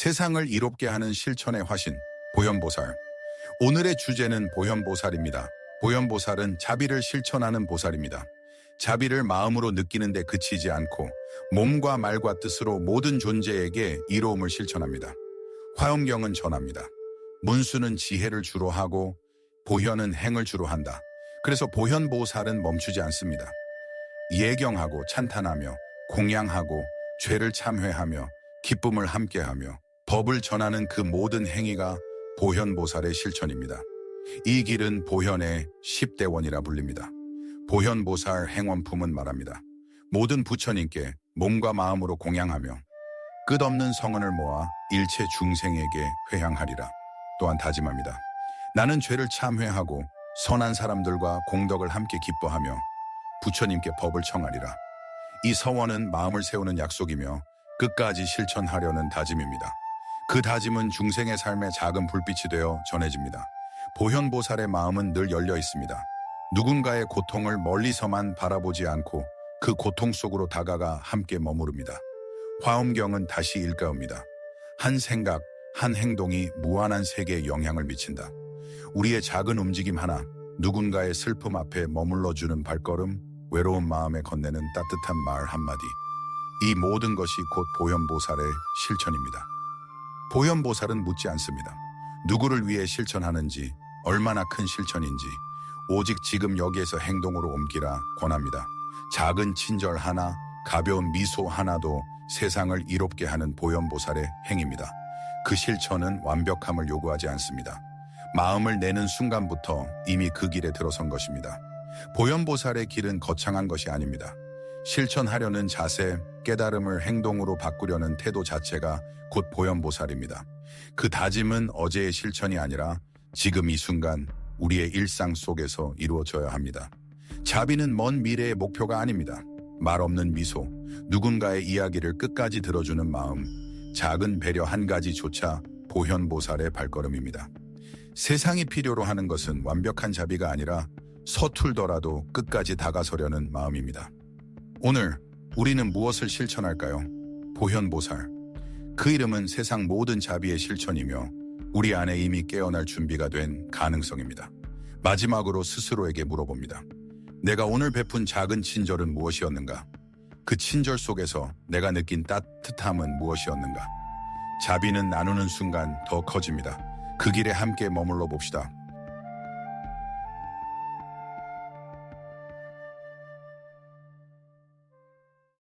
세상을 이롭게 하는 실천의 화신, 보현보살. 오늘의 주제는 보현보살입니다. 보현보살은 자비를 실천하는 보살입니다. 자비를 마음으로 느끼는데 그치지 않고 몸과 말과 뜻으로 모든 존재에게 이로움을 실천합니다. 화엄경은 전합니다. 문수는 지혜를 주로 하고 보현은 행을 주로 한다. 그래서 보현보살은 멈추지 않습니다. 예경하고 찬탄하며 공양하고 죄를 참회하며 기쁨을 함께하며 법을 전하는 그 모든 행위가 보현보살의 실천입니다. 이 길은 보현의 십대원이라 불립니다. 보현보살 행원품은 말합니다. 모든 부처님께 몸과 마음으로 공양하며 끝없는 성은을 모아 일체 중생에게 회향하리라. 또한 다짐합니다. 나는 죄를 참회하고 선한 사람들과 공덕을 함께 기뻐하며 부처님께 법을 청하리라. 이 서원은 마음을 세우는 약속이며 끝까지 실천하려는 다짐입니다. 그 다짐은 중생의 삶의 작은 불빛이 되어 전해집니다. 보현보살의 마음은 늘 열려 있습니다. 누군가의 고통을 멀리서만 바라보지 않고 그 고통 속으로 다가가 함께 머무릅니다. 화엄경은 다시 일가옵니다. 한 생각, 한 행동이 무한한 세계에 영향을 미친다. 우리의 작은 움직임 하나, 누군가의 슬픔 앞에 머물러주는 발걸음, 외로운 마음에 건네는 따뜻한 말 한마디. 이 모든 것이 곧 보현보살의 실천입니다. 보현보살은 묻지 않습니다. 누구를 위해 실천하는지, 얼마나 큰 실천인지, 오직 지금 여기에서 행동으로 옮기라 권합니다. 작은 친절 하나, 가벼운 미소 하나도 세상을 이롭게 하는 보현보살의 행입니다. 그 실천은 완벽함을 요구하지 않습니다. 마음을 내는 순간부터 이미 그 길에 들어선 것입니다. 보현보살의 길은 거창한 것이 아닙니다. 실천하려는 자세, 깨달음을 행동으로 바꾸려는 태도 자체가 곧 보현보살입니다. 그 다짐은 어제의 실천이 아니라 지금 이 순간 우리의 일상 속에서 이루어져야 합니다. 자비는 먼 미래의 목표가 아닙니다. 말 없는 미소, 누군가의 이야기를 끝까지 들어주는 마음, 작은 배려 한 가지조차 보현보살의 발걸음입니다. 세상이 필요로 하는 것은 완벽한 자비가 아니라 서툴더라도 끝까지 다가서려는 마음입니다. 오늘 우리는 무엇을 실천할까요? 보현보살. 그 이름은 세상 모든 자비의 실천이며 우리 안에 이미 깨어날 준비가 된 가능성입니다. 마지막으로 스스로에게 물어봅니다. 내가 오늘 베푼 작은 친절은 무엇이었는가? 그 친절 속에서 내가 느낀 따뜻함은 무엇이었는가? 자비는 나누는 순간 더 커집니다. 그 길에 함께 머물러 봅시다.